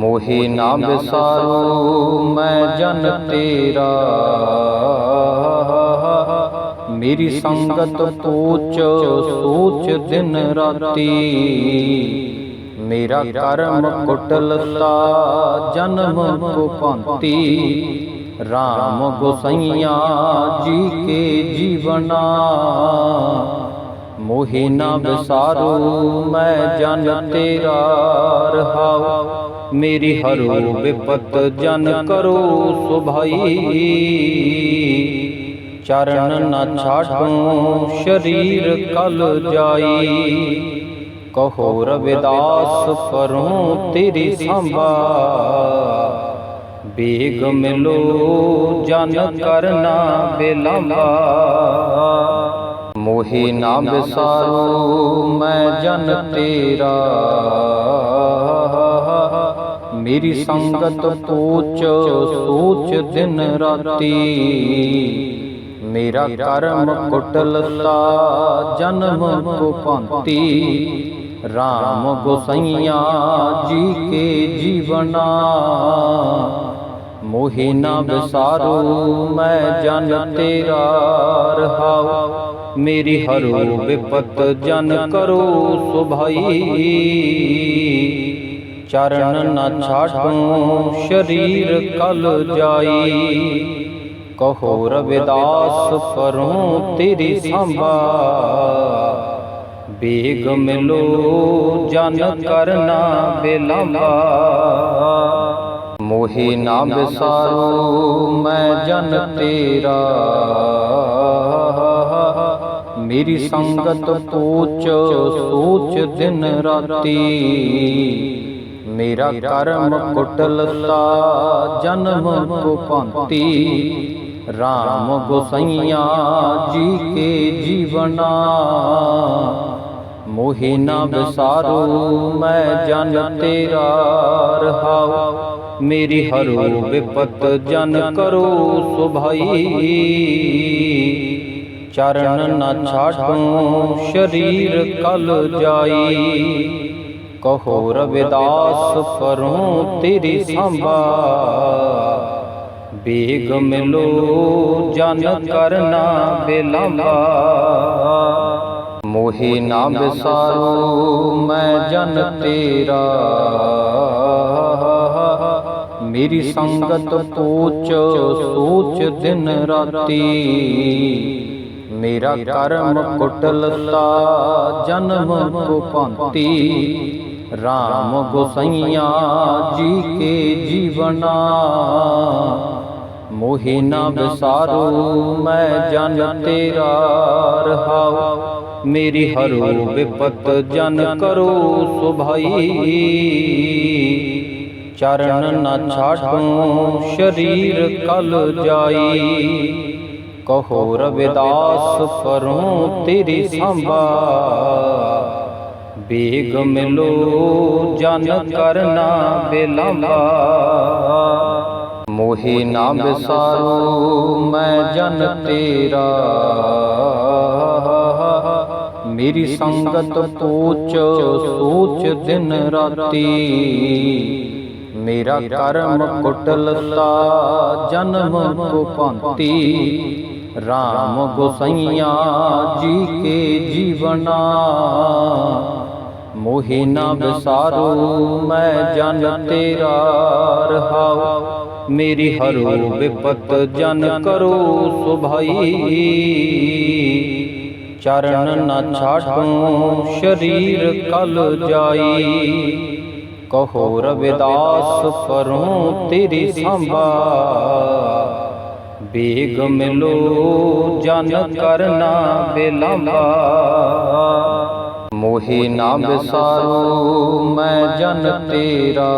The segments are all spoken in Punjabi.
ਮੋਹਿ ਨਾ ਵਿਸਾਰੂ, ਮੈਂ ਜਨ ਤੇਰਾ। ਮੇਰੀ ਸੰਗਤ ਪੂਚ ਸੂਚ ਦਿਨ ਰਾਤੀ। ਮੇਰਾ ਕਰਮ ਕੁਟਲਤਾ, ਜਨਮ ਕੋ ਪੰਤੀ RAM ਗੁਸਈਆ ਜੀ ਕੇ ਜੀਵਨਾ। ਮੋਹਿ ਨਾ ਵਿਸਾਰੂ, ਮੈਂ ਜਨ ਤੇਰਾ ਰਹਾਉ। ਮੇਰੀ ਹਰੋ ਵਿਪਤ ਜਨ ਕਰੋ ਸੁਭਾਈ। ਚਰਨ ਨਾ ਛਾਟੂ ਸ਼ਰੀਰ ਕਲ ਜਾਈ। ਕਹੋ ਰਵਿਦਾਸ ਪਰੋਂ ਤੇਰੀ ਸੰਭਾ। ਬੇਗ ਮਿਲੋ, ਜਨ ਕਰਨਾ ਬਿਲੰਬਾ। ਮੋਹਿ ਨਾ ਵਿਸਾਰੂ, ਮੈਂ ਜਨ ਤੇਰਾ। ਮੇਰੀ ਸੰਗਤ ਪੂਚ ਸੂਚ ਦਿਨ ਰਾਤੀ। ਮੇਰਾ ਕਰਮ ਕੁਟਲਤਾ ਜਨਮ ਕੋ ਪੰਤੀ RAM ਗੁਸਈਆ ਜੀ ਕੇ ਜੀਵਨਾ। ਮੋਹਿ ਨਾ ਵਿਸਾਰੂ ਮੈਂ ਜਨ ਤੇਰਾ ਰਹਾਉ। ਮੇਰੀ ਹਰੋ ਵਿਪਤ ਜਨ ਕਰੋ ਸੁਭਾਈ। ਚਰਨ ਨਾ ਛਾਟੂ ਸ਼ਰੀਰ ਕਲ ਜਾਈ। ਕਹੋ ਰਵਿਦਾਸ ਪਰੋਂ ਤੇਰੀ ਸੰਭਾ। ਬੇਗ ਮਿਲੋ ਜਨ ਕਰਨਾ ਬਿਲੰਬਾ ਮੋਹਿ ਨਾ ਵਿਸਾਰੂ ਮੈਂ ਜਨ ਤੇਰਾ। ਮੇਰੀ ਸੰਗਤ ਪੂਚ ਸੂਚ ਦਿਨ ਰਾਤੀ। ਮੇਰਾ ਕਰਮ ਕੁਟਲਤਾ, ਜਨਮ ਕੋ ਪੰਤੀ RAM ਗੁਸਈਆ ਜੀ ਕੇ ਜੀਵਨਾ। ਮੋਹਿ ਨਾ ਵਿਸਾਰੂ, ਮੈਂ ਜਨ ਤੇਰਾ ਰਹਾਉ। ਮੇਰੀ ਹਰੂ ਵਿਪਤ ਜਨ ਕਰੋ ਸੁਭਾਈ। ਚਰਨ ਨਾ ਛਾਟੂ ਸ਼ਰੀਰ ਕਲ ਜਾਈ। ਕਹੋ ਰਵਿਦਾਸ ਪਰੋਂ ਤੇਰੀ ਸੰਭਾ। ਬੇਗ ਮਿਲੋ, ਜਨ ਕਰਨਾ ਬਿਲੰਬਾ। ਮੋਹਿ ਨਾ ਵਿਸਾਰੂ ਮੈਂ ਜਨ ਤੇਰਾ। ਮੇਰੀ ਸੰਗਤ ਪੂਚ, ਸੂਚ ਦਿਨ ਰਾਤੀ। ਮੇਰਾ ਕਰਮ ਕੁਟਲਤਾ, ਜਨਮ ਕੋ ਪੰਤੀ RAM ਗੁਸਈਆ ਜੀ ਕੇ ਜੀਵਨਾ। ਮੋਹਿ ਨਾ ਵਿਸਾਰੂ ਮੈਂ ਜਨ ਤੇਰਾ ਰਹਾਉ। ਮੇਰੀ ਹਰੋ ਵਿਪਤ ਜਨ ਕਰੋ ਸੁਭਾਈ। ਚਰਨ ਨਾ ਛਾਟੂ, ਸ਼ਰੀਰ ਕਲ ਜਾਈ। ਕਹੋ ਰਵਿਦਾਸ ਪਰੋਂ ਤੇਰੀ ਸੰਭਾ। ਬੇਗ ਮਿਲੋ, ਜਨ ਕਰਨਾ ਬਿਲੰਬਾ। ਮੋਹਿ ਨਾ ਵਿਸਾਰੂ, ਮੈਂ ਜਨ ਤੇਰਾ। ਮੇਰੀ ਸੰਗਤ ਪੂਚ ਸੋਚ ਦਿਨ ਰਾਤੀ। ਮੇਰਾ ਕਰਮ ਕੁਟਲਤਾ, ਜਨਮ ਕੋ ਪੰਤੀ ਰਾਮ ਗੁਸਈਆ ਜੀ ਕੇ ਜੀਵਨਾ। ਮੋਹਿ ਨਾ ਵਿਸਾਰੂ, ਮੈਂ ਜਨ ਤੇਰਾ ਰਹਾਉ। ਮੇਰੀ ਹਰੂ ਵਿਪਤ ਜਨ ਕਰੋ ਸੁਭਾਈ। ਚਰਨ ਨਾ ਛਾਟੂ, ਸ਼ਰੀਰ ਕਲ ਜਾਈ। ਕਹੋ ਰਵਿਦਾਸ ਪਰੋਂ ਤੇਰੀ ਸੰਭਾ। ਬੇਗ ਮਿਲੋ ਜਨ ਕਰਨਾ ਬਿਲੰਬਾ ਮੋਹਿ ਨਾ ਵਿਸਾਰੂ ਮੈਂ ਜਨ ਤੇਰਾ।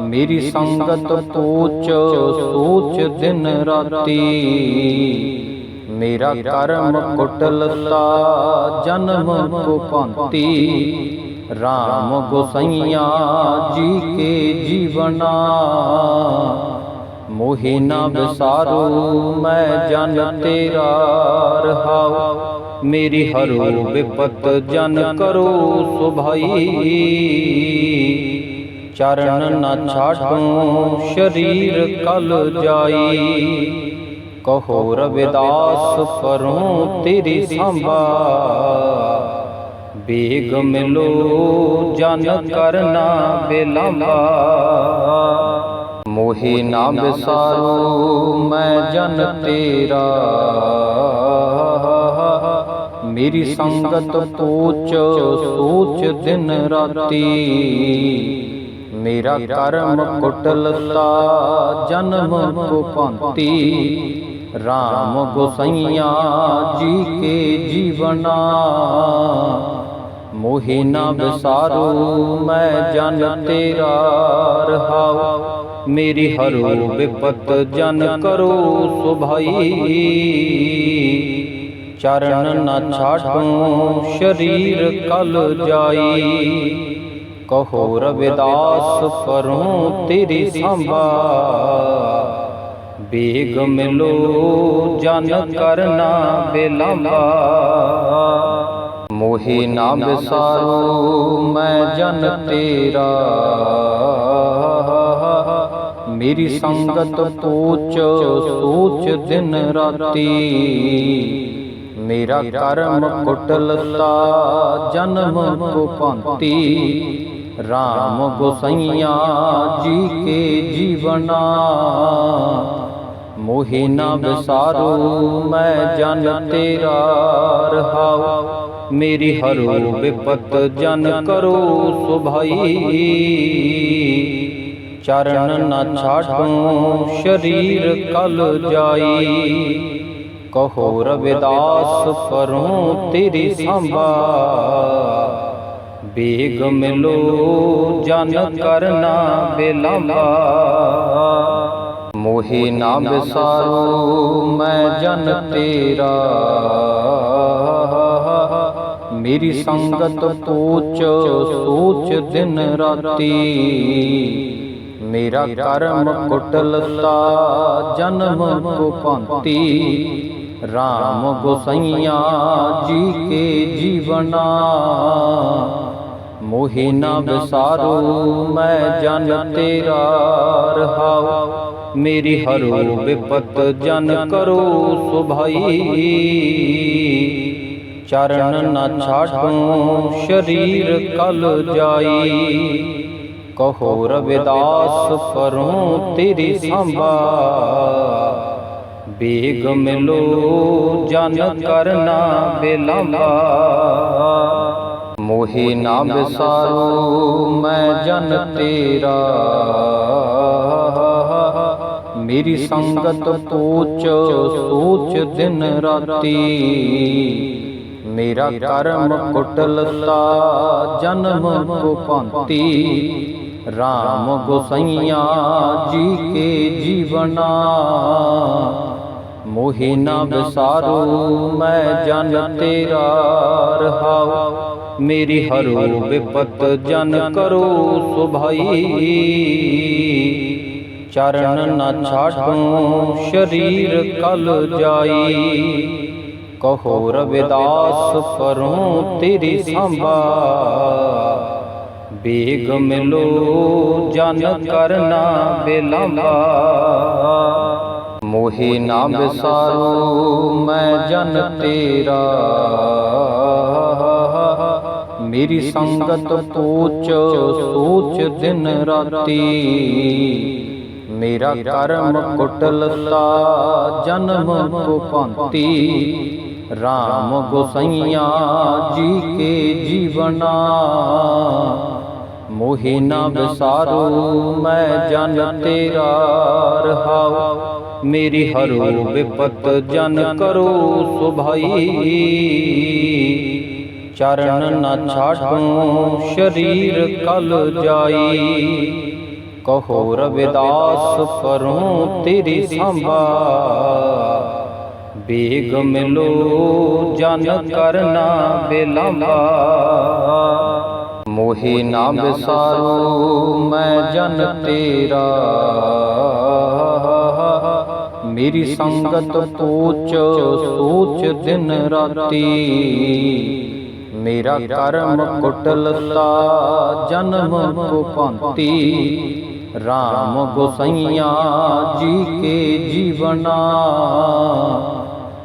ਮੇਰੀ ਸੰਗਤ ਪੂਚ ਸੂਚ ਦਿਨ ਰਾਤੀ। ਮੇਰਾ ਕਰਮ ਕੁਟਲਤਾ ਜਨਮ ਕੋ ਪੰਤੀ RAM ਗੁਸਈਆ ਜੀ ਕੇ ਜੀਵਨਾ। ਮੋਹਿ ਨਾ ਵਿਸਾਰੂ ਮੈਂ ਜਨ ਤੇਰਾ ਰਹਾਉ। ਮੇਰੀ ਹਰੋ ਵਿਪਤ ਜਨ ਕਰੋ ਸੁਭਾਈ। ਚਰਨ ਨਾ ਛਾਡੂੰ, ਸ਼ਰੀਰ ਕਲ ਜਾਈ। ਕਹੋ ਰਵਿਦਾਸ ਪਰੋਂ ਤੇਰੀ ਸੰਭਾ। ਬੇਗ ਮਿਲੋ, ਜਨ ਕਰਨਾ ਬਿਲੰਬਾ। ਮੋਹੀ ਨਾ ਵਿਸਾਰੂ ਮੈਂ ਜਨ ਤੇਰਾ। ਮੇਰੀ ਸੰਗਤ ਪੂਚ ਸੋਚ ਦਿਨ ਰਾਤੀ। ਮੇਰਾ ਕਰਮ ਕੁਟਲਤਾ ਜਨਮ ਕੋ ਪੰਤੀ RAM ਗੋਸਈਆ ਜੀ ਕੇ ਜੀਵਨਾ। ਮੋਹਿ ਨਾ ਵਿਸਾਰੂ ਮੈਂ ਜਨ ਤੇਰਾ ਰਹਾਉ। ਮੇਰੀ ਹਰੋ ਵਿਪਤ ਜਨ ਕਰੋ ਸੁਭਾਈ। ਚਰਨ ਨ ਛਾਡੂੰ, ਸ਼ਰੀਰ ਕਲ ਜਾਈ। ਕਹੋ ਰਵਿਦਾਸ, ਪਰੋਂ ਤੇਰੀ ਸੰਭਾ। ਬੇਗ ਮਿਲੋ, ਜਨ ਕਰਨਾ ਬਿਲੰਬਾ। ਮੋਹੀ ਨਾ ਵਿਸਾਰੂ ਮੈਂ ਜਨ ਤੇਰਾ। ਮੇਰੀ ਸੰਗਤ ਪੂਚ, ਸੋਚ ਦਿਨ ਰਾਤੀ। ਮੇਰਾ ਕਰਮ ਕੁਟਲਤਾ, ਜਨਮ ਕੋ ਪੰਤੀ RAM ਗੋਸਈਆ ਜੀ ਕੇ ਜੀਵਨਾ। ਮੋਹਿ ਨਾ ਵਿਸਾਰੂ, ਮੈਂ ਜਨ ਤੇਰਾ ਰਹਾਉ। ਮੇਰੀ ਹਰੋ ਵਿਪਤ ਜਨ ਕਰੋ ਸੁਭਾਈ। ਚਰਨ ਨ ਛਾਡੂੰ, ਸ਼ਰੀਰ ਕਲ ਜਾਈ। ਕਹੋ ਰਵਿਦਾਸ ਪਰੋਂ ਤੇਰੀ ਸੰਭਾ। ਬੇਗ ਮਿਲੋ, ਜਨ ਕਰਨਾ ਬਿਲੰਬਾ। ਮੋਹੀ ਨਾ ਵਿਸਾਰੂ ਮੈਂ ਜਨ ਤੇਰਾ। ਮੇਰੀ ਸੰਗਤ ਪੂਚ ਸੋਚ ਦਿਨ ਰਾਤੀ। ਮੇਰਾ ਕਰਮ ਕੁਟਲਤਾ, ਜਨਮ ਕੋ ਪੰਤੀ RAM ਗੋਸਈਆ ਜੀ ਕੇ ਜੀਵਨਾ। ਮੋਹਿ ਨਾ ਵਿਸਾਰੂ ਮੈਂ ਜਨ ਤੇਰਾ ਰਹਾਉ। ਮੇਰੀ ਹਰੋ ਵਿਪਤ ਜਨ ਕਰੋ ਸੁਭਾਈ। ਚਰਨ ਨ ਛਾਡੂੰ ਸ਼ਰੀਰ ਕਲ ਜਾਈ। ਕਹੋ ਰਵਿਦਾਸ ਪਰੋਂ ਤੇਰੀ ਸੰਭਾ ਬੇਗ ਮਿਲੋ, ਜਨ ਕਰਨਾ ਬਿਲੰਬਾ ਮੋਹੀ ਨਾ ਵਿਸਾਰੂ ਮੈਂ ਜਨ ਤੇਰਾ। ਮੇਰੀ ਸੰਗਤ ਪੂਚ ਸੋਚ ਦਿਨ ਰਾਤੀ। ਮੇਰਾ ਕਰਮ ਕੁਟਲਤਾ, ਜਨਮ ਕੋ ਪੰਤੀ ਰਾਮ ਗੋਸਈਆ ਜੀ ਕੇ ਜੀਵਨਾ। ਮੋਹਿ ਨਾ ਵਿਸਾਰੂ, ਮੈਂ ਜਨ ਤੇਰਾ ਰਹਾਉ। ਮੇਰੀ ਹਰੋ ਵਿਪਤ ਜਨ ਕਰੋ ਸੁਭਾਈ। ਚਰਨ ਨਾ ਛਾਡੂੰ ਸ਼ਰੀਰ ਕਲ ਜਾਈ। ਕਹੋ ਰਵਿਦਾਸ, ਪਰੋਂ ਤੇਰੀ ਸੰਭਾ। ਬੇਗ ਮਿਲੋ, ਜਨ ਕਰਨਾ ਬਿਲੰਬਾ। ਮੋਹੀ ਨਾ ਵਿਸਾਰੂ ਮੈਂ ਜਨ ਤੇਰਾ ਮੇਰੀ ਸੰਗਤ ਪੂਚ ਸੋਚ ਦਿਨ ਰਾਤੀ ਮੇਰਾ ਕਰਮ ਕੁਟਲਤਾ ਜਨਮ ਕੋ ਪੰਤੀ RAM ਗੋਸਈਆ ਜੀ ਕੇ ਜੀਵਨਾ ਮੋਹਿ ਨਾ ਵਿਸਾਰੂ ਮੈਂ ਜਨ ਤੇਰਾ ਰਹਾਉ ਮੇਰੀ ਹਰੋ ਵਿਪਤ ਜਨ ਕਰੋ ਸੁਭਾਈ। ਚਰਨ ਨਾ ਛਾਡੂੰ, ਸ਼ਰੀਰ ਕਲ ਜਾਈ। ਕਹੋ ਰਵਿਦਾਸ, ਪਰੋਂ ਤੇਰੀ ਸੰਭਾ। ਬੇਗ ਮਿਲੋ, ਜਨ ਕਰਨਾ ਬਿਲੰਬਾ। ਮੋਹੀ ਨਾ ਵਿਸਾਰੂ ਮੈਂ ਜਨ ਤੇਰਾ। ਮੇਰੀ ਸੰਗਤ ਪੂਚ ਸੋਚ ਦਿਨ ਰਾਤੀ। ਮੇਰਾ ਕਰਮ ਕੁਟਲਤਾ ਜਨਮ ਕੋ ਪੰਤੀ RAM ਗੋਸਈਆ ਜੀ ਕੇ ਜੀਵਨਾ।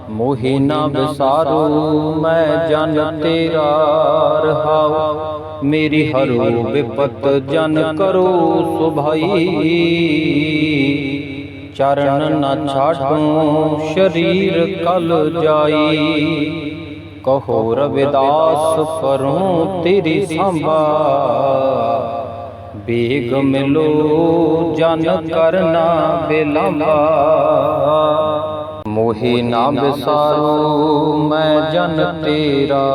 ਮੋਹਿ ਨਾ ਵਿਸਾਰੂ ਮੈਂ ਜਨ ਤੇਰਾ ਰਹਾਉ। ਮੇਰੀ ਹਰੋ ਵਿਪਤ ਜਨ ਕਰੋ ਸੁਭਾਈ। ਚਰਨ ਨਾ ਛਾਟੂ ਸ਼ਰੀਰ ਕਲ ਜਾਈ। ਕਹੋ, ਰਵਿਦਾਸ ਫਰੋਂ ਤੇਰੀ ਸੰਭਾ। ਬੇਗ ਮਿਲੋ, ਜਨ ਕਰਨਾ ਬਿਲੰਬਾ। ਮੋਹੀ ਨਾ ਵਿਸਾਰੂ ਮੈਂ ਜਨ ਤੇਰਾ।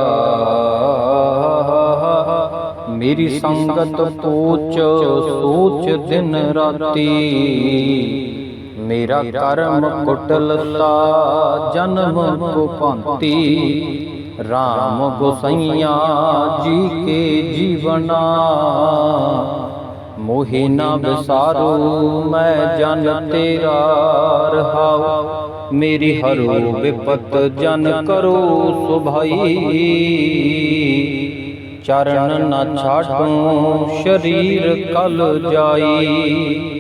ਮੇਰੀ ਸੰਗਤ ਪੂਚ ਸੋਚ ਦਿਨ ਰਾਤੀ। ਮੇਰਾ ਕਰਮ ਕੁਟਲਤਾ, ਜਨਮ ਕੋ ਪੰਤੀ RAM ਗੋਸਈਆ ਜੀ ਕੇ ਜੀਵਨਾ। ਮੋਹਿ ਨਾ ਵਿਸਾਰੂ, ਮੈਂ ਜਨ ਤੇਰਾ ਰਹਾਉ। ਮੇਰੀ ਹਰੋ ਵਿਪਤ ਜਨ ਕਰੋ ਸੁਭਾਈ। ਚਰਨ ਨਾ ਛਾਟੂ ਸ਼ਰੀਰ ਕਲ ਜਾਈ।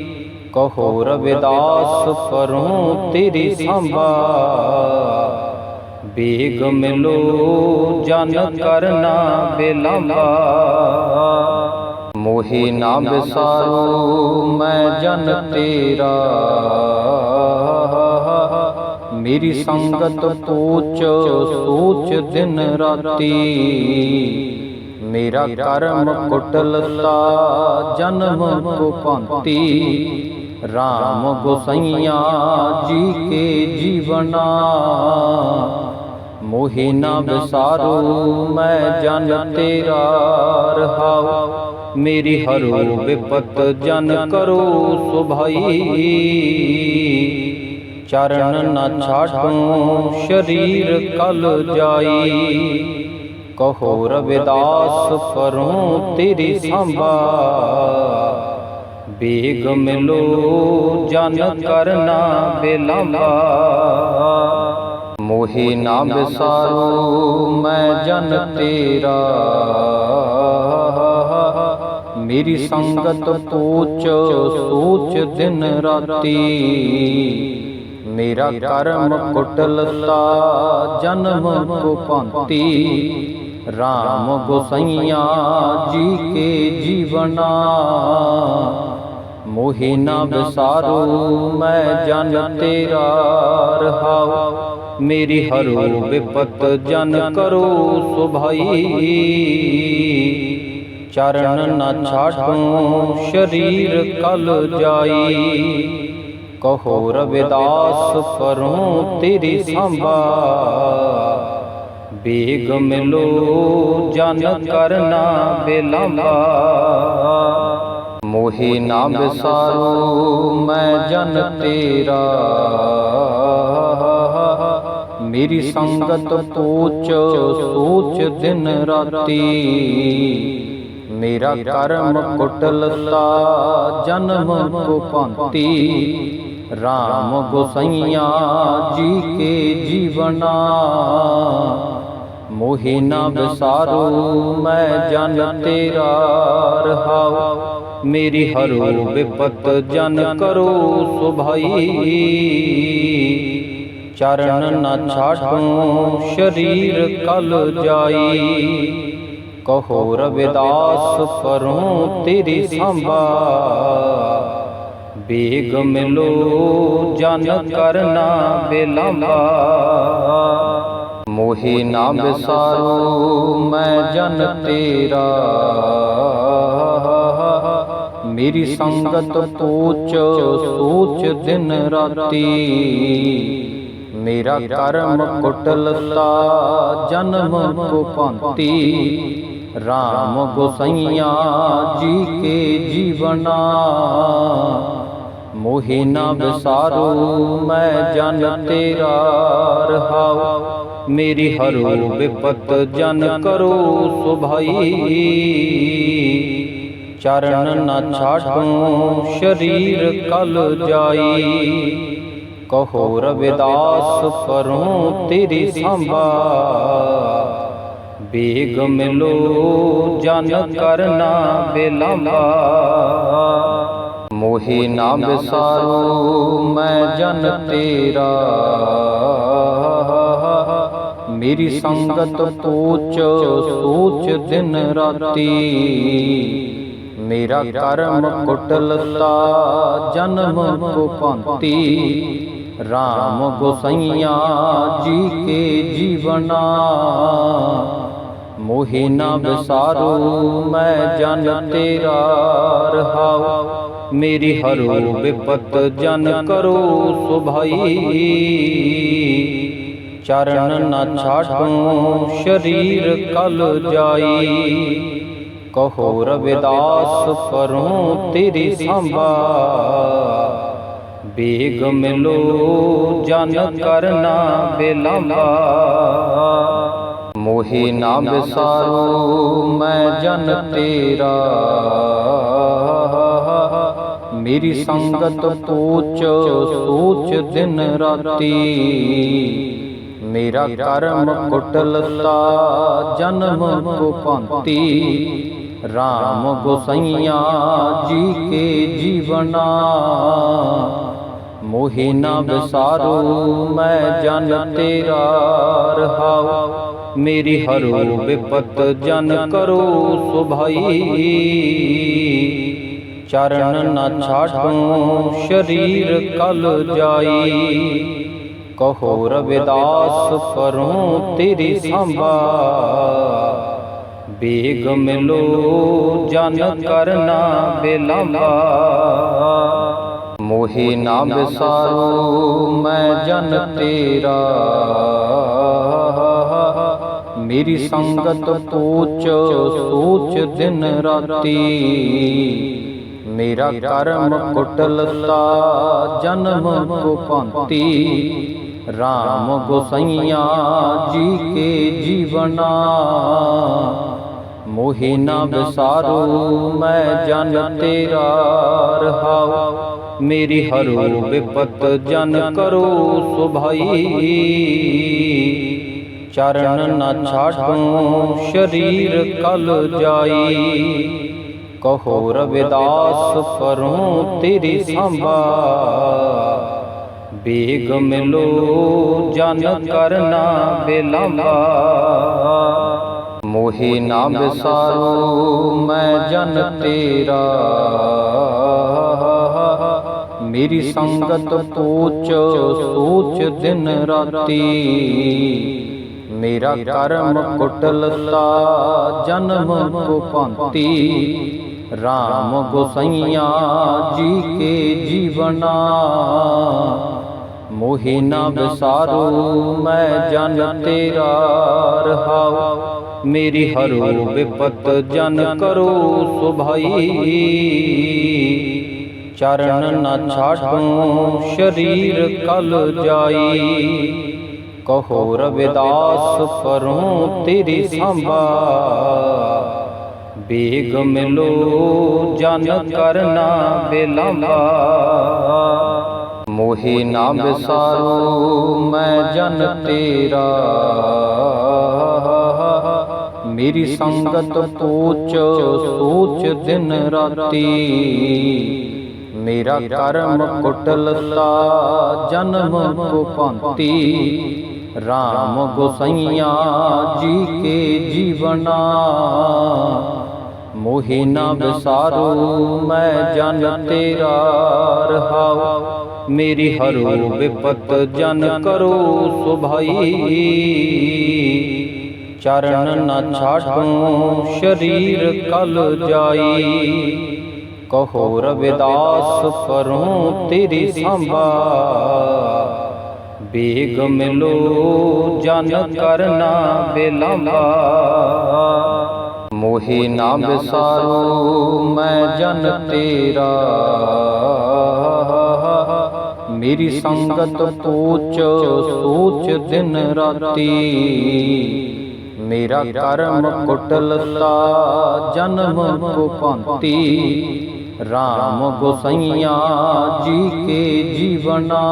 ਕਹੋ ਰਵਿਦਾਸ ਫਰੋਂ ਤੇਰੀ ਸੰਭਾ ਬੇਗ ਮਿਲੋ, ਜਨ ਕਰਨਾ ਬਿਲੰਬਾ। ਮੋਹੀ ਨਾ ਵਿਸਾਰੂ ਮੈਂ ਜਨ ਤੇਰਾ। ਮੇਰੀ ਸੰਗਤ ਪੂਚ ਸੋਚ ਦਿਨ ਰਾਤੀ। ਮੇਰਾ ਕਰਮ ਕੁਟਲਤਾ, ਜਨਮ ਕੋ ਪੰਤੀ RAM ਗੋਸਈਆ ਜੀ ਕੇ ਜੀਵਨਾ। ਮੋਹਿ ਨਾ ਵਿਸਾਰੂ ਮੈਂ ਜਨ ਤੇਰਾ ਰਹਾਉ। ਮੇਰੀ ਹਰੋ ਵਿਪਤ ਜਨ ਕਰੋ ਸੁਭਾਈ। ਚਰਨ ਨਾ ਛਾਟੂ, ਸ਼ਰੀਰ ਕਲ ਜਾਈ। ਕਹੋ ਰਵਿਦਾਸ, ਫਰੋਂ ਤੇਰੀ ਸੰਭਾ। ਬੇਗ ਮਿਲੋ, ਜਨ ਕਰਨਾ ਬਿਲੰਬਾ ਮੋਹਿ ਨਾ ਵਿਸਾਰੂ ਮੈਂ ਜਨ ਤੇਰਾ। ਮੇਰੀ ਸੰਗਤ ਪੂਚ ਸੋਚ ਦਿਨ ਰਾਤੀ। ਮੇਰਾ ਕਰਮ ਕੁਟਲਤਾ, ਜਨਮ ਕੋ ਪੰਤੀ ਰਾਮ ਗੋਸਈਆ ਜੀ ਕੇ ਜੀਵਨਾ। ਮੋਹਿ ਨਾ ਵਿਸਾਰੂ, ਮੈਂ ਜਨ ਤੇਰਾ ਰਹਾਉ। ਮੇਰੀ ਹਰੋ ਵਿਪਤ ਜਨ ਕਰੋ ਸੁਭਾਈ। ਚਰਨ ਨਾ ਛਾਟੂ, ਸ਼ਰੀਰ ਕਲ ਜਾਈ। ਕਹੋ ਰਵਿਦਾਸ ਫਰੋਂ ਤੇਰੀ ਸੰਭਾ। ਬੇਗ ਮਿਲੋ ਜਨ ਕਰਨਾ, ਬਿਲੰਬਾ। ਮੋਹਿ ਨਾ ਵਿਸਾਰੂ, ਮੈਂ ਜਨ ਤੇਰਾ। ਮੇਰੀ ਸੰਗਤ ਪੂਚ ਸੋਚ ਦਿਨ ਰਾਤੀ। ਮੇਰਾ ਕਰਮ ਕੁਟਲਤਾ, ਜਨਮ ਕੋ ਪੰਤੀ RAM ਗੋਸਈਆ ਜੀ ਕੇ ਜੀਵਨਾ। ਮੋਹਿ ਨਾ ਵਿਸਾਰੂ, ਮੈਂ ਜਨ ਤੇਰਾ ਰਹਾਉ। ਮੇਰੀ ਹਰੋ ਵਿਪਤ ਜਨ ਕਰੋ ਸੁਭਾਈ। ਚਰਨ ਨਾ ਛਾਟੂ, ਸ਼ਰੀਰ ਕਲ ਜਾਈ। ਕਹੋ ਰਵਿਦਾਸ, ਫਰੋਂ ਤੇਰੀ ਸੰਭਾ। ਬੇਗ ਮਿਲੋ, ਜਨ ਕਰਨਾ ਬਿਲੰਬਾ। ਮੋਹਿ ਨਾ ਵਿਸਾਰੂ ਮੈਂ ਜਨ ਤੇਰਾ। ਮੇਰੀ ਸੰਗਤ ਪੂਚ ਸੋਚ ਦਿਨ ਰਾਤੀ। ਮੇਰਾ ਕਰਮ ਕੁਟਲਤਾ ਜਨਮ ਕੋ ਪੰਤੀ RAM ਗੋਸਈਆ ਜੀ ਕੇ ਜੀਵਨਾ। ਮੋਹਿ ਨਾ ਵਿਸਾਰੂ ਮੈਂ ਜਨ ਤੇਰਾ ਰਹਾਉ। ਮੇਰੀ ਹਰੋ ਵਿਪਤ ਜਨ ਕਰੋ ਸੁਭਾਈ। ਚਰਨ ਨਾ ਛਾਟੂ ਸ਼ਰੀਰ ਕਲ ਜਾਈ। ਕਹੋ, ਰਵਿਦਾਸ ਫਰੋਂ ਤੇਰੀ ਸੰਭਾ ਬੇਗ ਮਿਲੋ, ਜਨ ਕਰਨਾ ਬਿਲੰਬਾ। ਮੋਹੀ ਨਾ ਵਿਸਾਰੋ, ਮੈਂ ਜਨ ਤੇਰਾ। ਮੇਰੀ ਸੰਗਤ ਪੂਚ, ਸੋਚ ਦਿਨ ਰਾਤੀ। ਮੇਰਾ ਕਰਮ ਕੁਟਲਤਾ, ਜਨਮ ਕੋ ਪੰਤੀ ਰਾਮ ਗੋਸਈਆ ਜੀ ਕੇ ਜੀਵਨਾ। ਮੋਹਿ ਨਾ ਵਿਸਾਰੋ, ਮੈਂ ਜਨ ਤੇਰਾ ਰਹਾਉ। ਮੇਰੀ ਹਰੂ ਵਿਪਤ ਜਨ ਕਰੋ ਸੁਭਾਈ। ਚਰਨ ਨਾ ਛਾਡੂ, ਸ਼ਰੀਰ ਕਲ ਜਾਈ। ਕਹੋ ਰਵਿਦਾਸ ਪਰੋਂ ਤੇਰੀ ਸੰਭਾ। ਬੇਗ ਮਿਲੋ ਜਨ ਕਰਨਾ ਬਿਲੰਬਾ ਮੋਹਿ ਨਾ ਵਿਸਾਰੋ ਮੈਂ ਜਨ ਤੇਰਾ। ਮੇਰੀ ਸੰਗਤ ਪੂਚ ਸੋਚ ਦਿਨ ਰਾਤੀ। ਮੇਰਾ ਕਰਮ ਕੁਟਲਤਾ ਜਨਮ ਕੋ ਪੰਤੀ RAM ਗੋਸਈਆ ਜੀ ਕੇ ਜੀਵਨਾ। ਮੋਹਿ ਨਾ ਵਿਸਾਰੋ ਮੈਂ ਜਨ ਤੇਰਾ ਰਹਾਉ। ਮੇਰੀ ਹਰੋ ਵਿਪਤ ਜਨ ਕਰੋ ਸੁਭਾਈ। ਚਰਨ ਨਾ ਛਾਡੂ ਸ਼ਰੀਰ ਕਲ ਜਾਈ। ਕਹੋ ਰਵਿਦਾਸ ਪਰੋਂ ਤੇਰੀ ਸੰਭਾ ਬੇਗ ਮਿਲੋ, ਜਨ ਕਰਨਾ ਬਿਲੰਬਾ ਮੋਹਿ ਨਾ ਵਿਸਾਰੋ ਮੈਂ ਜਨ ਤੇਰਾ। ਮੇਰੀ ਸੰਗਤ ਪੂਚ ਸੋਚ ਦਿਨ ਰਾਤੀ। ਮੇਰਾ ਕਰਮ ਕੁਟਲਤਾ, ਜਨਮ ਕੋ ਪੰਤੀ ਰਾਮ ਗੋਸਈਆ ਜੀ ਕੇ ਜੀਵਨਾ। ਮੋਹਿ ਨਾ ਵਿਸਾਰੋ, ਮੈਂ ਜਨ ਤੇਰਾ ਰਹਾਉ। ਮੇਰੀ ਹਰੋ ਵਿਪਤ ਜਨ ਕਰੋ ਸੁਭਾਈ। ਚਰਨ ਨਾ ਛਾਡੂ ਸ਼ਰੀਰ ਕਲ ਜਾਈ। ਕਹੋ ਰਵਿਦਾਸ, ਪਰੋਂ ਤੇਰੀ ਸੰਭਾ। ਬੇਗ ਮਿਲੋ ਜਨ ਕਰਨਾ ਬਿਲੰਬਾ ਮੋਹਿ ਨਾ ਵਿਸਾਰੋ ਮੈਂ ਜਨ ਤੇਰਾ। ਮੇਰੀ ਸੰਗਤ ਪੂਚ ਸੋਚ ਦਿਨ ਰਾਤੀ। ਮੇਰਾ ਕਰਮ ਕੁਟਲਤਾ ਜਨਮ ਕੋ ਪੰਤੀ RAM ਗੋਸਈਆ ਜੀ ਕੇ ਜੀਵਨਾ। ਮੋਹਿ ਨਾ ਵਿਸਾਰੋ ਮੈਂ ਜਨ ਤੇਰਾ ਰਹਾਉ। ਮੇਰੀ ਹਰੋ ਬਿਪਤ ਜਨ ਕਰੋ ਸੁਭਾਈ। ਚਰਨ ਨਾ ਛਾਡੂ, ਸ਼ਰੀਰ ਕਲ ਜਾਈ। ਕਹੋ ਰਵਿਦਾਸ ਪਰੋਂ ਤੇਰੀ ਸੰਭਾ। ਬੇਗ ਮਿਲੋ, ਜਨ ਕਰਨਾ ਬਿਲੰਬਾ। ਮੋਹਿ ਨਾ ਵਿਸਾਰੋ ਮੈਂ ਜਨ ਤੇਰਾ। ਮੇਰੀ ਸੰਗਤ ਪੂਚ ਸੋਚ ਦਿਨ ਰਾਤੀ। ਮੇਰਾ ਕਰਮ ਕੁਟਲਤਾ ਜਨਮ ਕੋ ਪੰਤੀ RAM ਗੋਸਈਆ ਜੀ ਕੇ ਜੀਵਨਾ। ਮੋਹਿ ਨਾ ਵਿਸਾਰੋ ਮੈਂ ਜਨ ਤੇਰਾ ਰਹਾਉ। ਮੇਰੀ ਹਰੋ ਵਿਪਤ ਜਨ ਕਰੋ ਸੁਭਾਈ। ਚਰਨ ਨਾ ਛਾਡੂ, ਸ਼ਰੀਰ ਕਲ ਜਾਈ। ਕਹੋ, ਰਵਿਦਾਸ ਪਰੋਂ ਤੇਰੀ ਸੰਭਾ। ਬੇਗ ਮਿਲੋ, ਜਨ ਕਰਨਾ ਬਿਲੰਬਾ। ਮੋਹੀ ਨਾ ਵਿਸਾਰੋ ਮੈਂ ਜਨ ਤੇਰਾ। ਮੇਰੀ ਸੰਗਤ ਪੂਚ ਸੋਚ ਦਿਨ ਰਾਤੀ। ਮੇਰਾ ਕਰਮ ਕੁਟਲਤਾ ਜਨਮ ਕੋ ਪੰਤੀ RAM ਗੋਸਈਆ ਜੀ ਕੇ ਜੀਵਨਾ।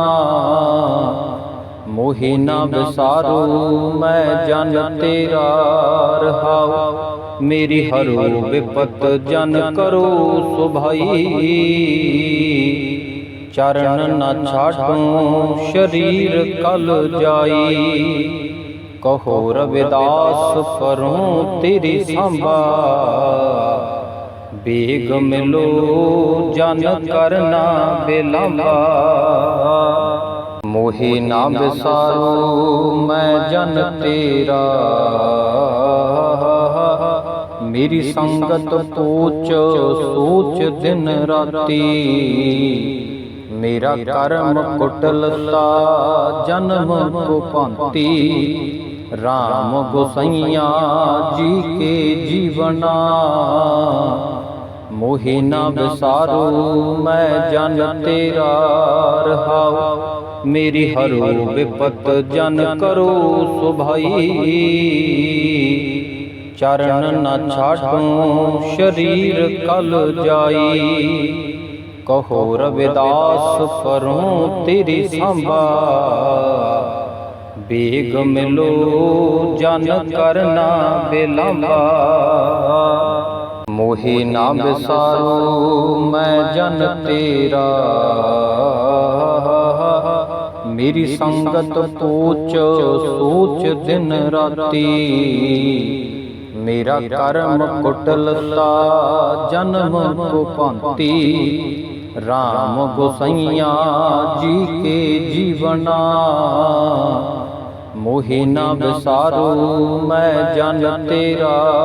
ਮੋਹਿ ਨਾ ਵਿਸਾਰੂ, ਮੈਂ ਜਨ ਤੇਰਾ ਰਹਾਉ। ਮੇਰੀ ਹਰੂ ਵਿਪਤ ਜਨ ਕਰੋ ਸੁਭਾਈ। ਚਰਨ ਨਾ ਛਾਟੂ ਸ਼ਰੀਰ ਕਲ ਜਾਈ। ਕਹੋ ਰਵਿਦਾਸ ਪਰੋਂ ਤੇਰੀ ਸੰਭਾ। ਬੇਗ ਮਿਲੋ ਜਨ ਕਰਨਾ ਬਿਲੰਬਾ। ਮੋਹਿ ਨਾ ਵਿਸਾਰੂ ਮੈਂ ਜਨ ਤੇਰਾ। ਮੇਰੀ ਸੰਗਤ ਪੂਚ ਸੂਚ ਦਿਨ ਰਾਤੀ। ਮੇਰਾ ਕਰਮ ਕੁਟਲਤਾ ਜਨਮ ਕੋ ਭੰਤੀ। RAM ਗੋਸਈਆ ਜੀ ਕੇ ਜੀਵਨਾ। ਮੋਹਿ ਨਾ ਵਿਸਾਰੂ ਮੈਂ ਜਨ ਤੇਰਾ ਰਹਾਉ। ਮੇਰੀ ਹਰੋ ਵਿਪਤ ਜਨ ਕਰੋ ਸੁਭਾਈ। ਚਰਨ ਨਾ ਛਾਟੂ ਸ਼ਰੀਰ ਕਲ ਜਾਈ। ਕਹੋ ਰਵਿਦਾਸ ਪਰੋਂ ਤੇਰੀ ਸੰਭਾ ਬੇਗ ਮਿਲੋ, ਜਨ ਕਰਨਾ ਬਿਲੰਬਾ। ਮੋਹਿ ਨਾ ਵਿਸਾਰੂ ਮੈਂ ਜਨ ਤੇਰਾ। ਮੇਰੀ ਸੰਗਤ ਪੂਚ ਸੂਚ ਦਿਨ ਰਾਤੀ। ਮੇਰਾ ਕਰਮ ਕੁਟਲਤਾ ਜਨਮ ਕੋ ਭੰਤੀ। RAM ਗੋਸਈਆ ਜੀ ਕੇ ਜੀਵਨਾ। ਮੋਹਿ ਨਾ ਵਿਸਾਰੂ, ਮੈਂ ਜਨ ਤੇਰਾ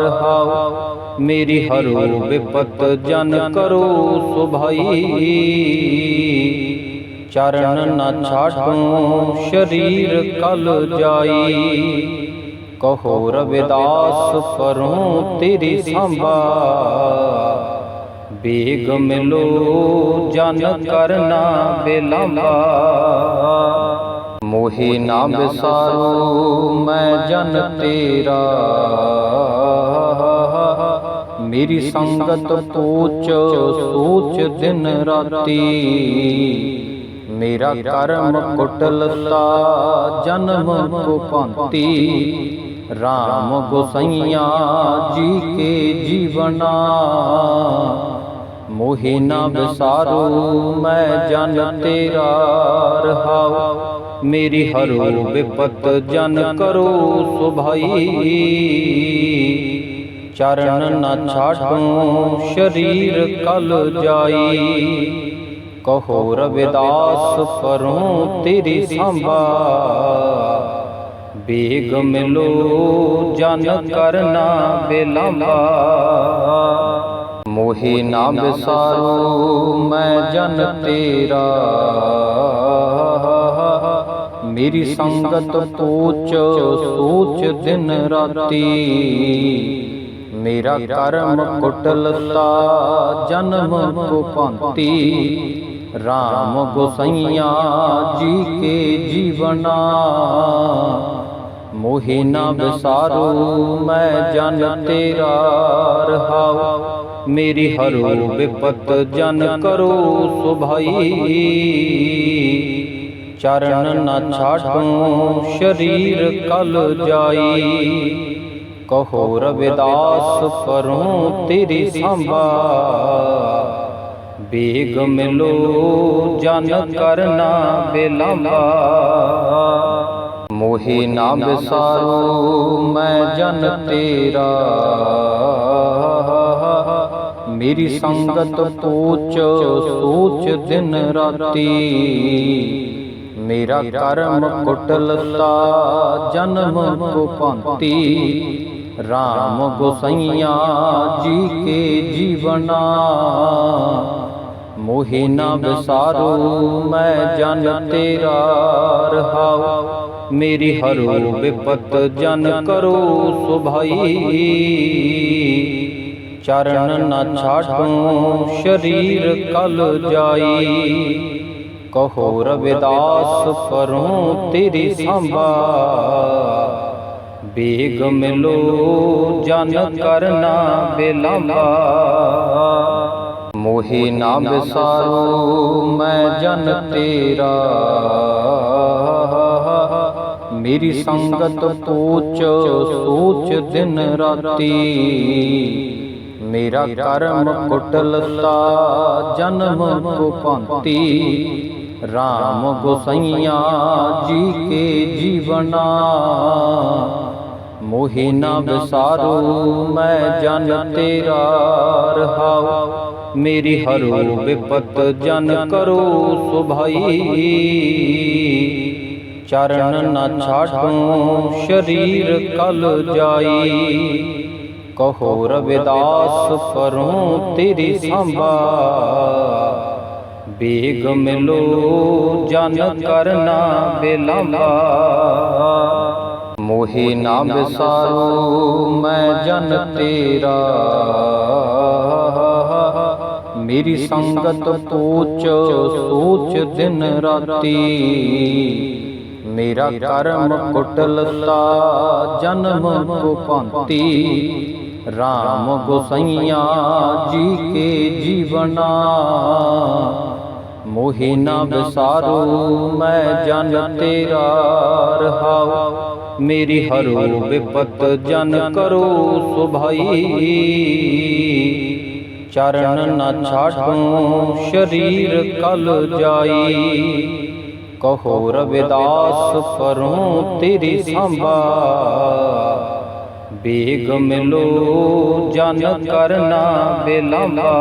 ਰਹਾਉ। ਮੇਰੀ ਹਰੂ ਵਿਪਤ ਜਨ ਕਰੋ ਸੁਭਾਈ। ਚਰਨ ਨਾ ਛਾਟੂ, ਸ਼ਰੀਰ ਕਲ ਜਾਈ। ਕਹੋ ਰਵਿਦਾਸ ਪਰੋਂ ਤੇਰੀ ਸੰਭਾ। ਬੇਗ ਮਿਲੋ ਜਨ ਕਰਨਾ ਬਿਲੰਬਾ। ਮੋਹਿ ਨਾ ਵਿਸਾਰੂ ਮੈਂ ਜਨ ਤੇਰਾ। ਮੇਰੀ ਸੰਗਤ ਪੂਚ ਸੂਚ ਦਿਨ ਰਾਤੀ। ਮੇਰਾ ਕਰਮ ਕੁਟਲਤਾ ਜਨਮ ਕੋ ਭੰਤੀ। RAM ਗੋਸਈਆ ਜੀ ਕੇ ਜੀਵਨਾ। ਮੋਹਿ ਨਾ ਵਿਸਾਰੂ ਮੈਂ ਜਨ ਤੇਰਾ ਰਹਾਉ। ਮੇਰੀ ਹਰੋ ਵਿਪਤ ਜਨ ਕਰੋ ਸੁਭਾਈ। ਚਰਨ ਨਾ ਛਾਟੂ ਸ਼ਰੀਰ ਕਲ ਜਾਈ। ਕਹੋ ਰਵਿਦਾਸ ਪਰੋਂ ਤੇਰੀ ਸੰਭਾ। ਬੇਗ ਮਿਲੋ ਜਨ ਕਰਨਾ ਬਿਲੰਬਾ ਮੋਹਿ ਨਾ ਵਿਸਾਰੂ ਮੈਂ ਜਨ ਤੇਰਾ। ਮੇਰੀ ਸੰਗਤ ਪੂਚ ਸੂਚ ਦਿਨ ਰਾਤੀ। ਮੇਰਾ ਕਰਮ ਕੁਟਲਤਾ ਜਨਮ ਕੋ ਭੰਤੀ। RAM ਗੋਸਈਆ ਜੀ ਕੇ ਜੀਵਨਾ। ਮੋਹਿ ਨਾ ਵਿਸਾਰੂ ਮੈਂ ਜਨ ਤੇਰਾ ਰਹਾਉ ਮੇਰੀ ਹਰੋ ਵਿਪਤ ਜਨ ਕਰੋ ਸੁਭਾਈ। ਚਰਨ ਨਾ ਛਾਟੂ ਸ਼ਰੀਰ ਕਲ ਜਾਈ। ਕਹੋ ਰਵਿਦਾਸ ਪਰੋਂ ਤੇਰੀ ਸੰਭਾ। ਬੇਗ ਮਿਲੋ, ਜਨ ਕਰਨਾ ਬਿਲੰਬਾ। ਮੋਹੀ ਨਾ ਵਿਸਾਰੂ ਮੈਂ ਜਨ ਤੇਰਾ। ਮੇਰੀ ਸੰਗਤ ਪੂਚ, ਸੂਚ ਦਿਨ ਰਾਤੀ। ਮੇਰਾ ਕਰਮ ਕੁਟਲਤਾ, ਜਨਮ ਕੋ ਭੰਤੀ। RAM ਗੋਸਈਆ ਜੀ ਕੇ ਜੀਵਨਾ। ਮੋਹਿ ਨਾ ਵਿਸਾਰੂ, ਮੈਂ ਜਨ ਤੇਰਾ ਰਹਾਉ। ਮੇਰੀ ਹਰੂ ਵਿਪਤ ਜਨ ਕਰੋ ਸੁਭਾਈ। ਚਰਨ ਨਾ ਛਾਟੂ ਸ਼ਰੀਰ ਕਲ ਜਾਈ। ਕਹੋ ਰਵਿਦਾਸ ਪਰੋਂ ਤੇਰੀ ਸੰਭਾ ਬੇਗ ਮਿਲੋ, ਜਨ ਕਰਨਾ ਬਿਲੰਬਾ। ਮੋਹੀ ਨਾ ਵਿਸਾਰੂ, ਮੈਂ ਜਨ ਤੇਰਾ। ਮੇਰੀ ਸੰਗਤ ਪੂਚ ਸੋਚ ਦਿਨ ਰਾਤੀ। ਮੇਰਾ ਕਰਮ ਕੁਟਲਤਾ, ਜਨਮ ਕੋ ਭੰਤੀ। RAM ਗੋਸਈਆ ਜੀ ਕੇ ਜੀਵਨਾ। ਮੋਹਿ ਨਾ ਵਿਸਾਰੂ ਮੈਂ ਜਨ ਤੇਰਾ ਮੇਰੀ ਹਰੋ ਵਿਪਤ ਜਨ ਕਰੋ ਸੁਭਾਈ। ਚਰਨ ਨਾ ਛਾਟੂ ਸ਼ਰੀਰ ਕਲ ਜਾਈ। ਕਹੋ ਰਵਿਦਾਸ ਪਰੋਂ ਤੇਰੀ ਸੰਭਾ ਬੇਗ ਮਿਲੋ, ਜਨ ਕਰਨਾ ਬਿਲੰਬਾ। ਮੋਹਿ ਨਾ ਵਿਸਾਰੂ ਮੈਂ ਜਨ ਤੇਰਾ। ਮੇਰੀ ਸੰਗਤ ਪੂਚ ਸੋਚ ਦਿਨ ਰਾਤੀ। ਮੇਰਾ ਕਰਮ ਕੁਟਲਤਾ, ਜਨਮ ਕੋ ਰਾਮ RAM ਗੋਸਈਆ ਜੀ ਕੇ ਜੀਵਨਾ। ਮੋਹਿ ਨਾ ਵਿਸਾਰੂ ਮੈਂ ਜਨ ਤੇਰਾ ਰਹਾਉ। ਮੇਰੀ ਹਰੋ ਵਿਪਤ ਜਨ ਕਰੋ ਸੁਭਾਈ। ਚਰਨ ਨਾ ਛਾਟੂ ਸ਼ਰੀਰ ਕਲ ਜਾਈ। ਕਹੋ ਰਵਿਦਾਸ ਪਰੋਂ ਤੇਰੀ ਸੰਭਾ। ਬੇਗ ਮਿਲੋ ਜਨ ਕਰਨਾ ਬਿਲੰਬਾ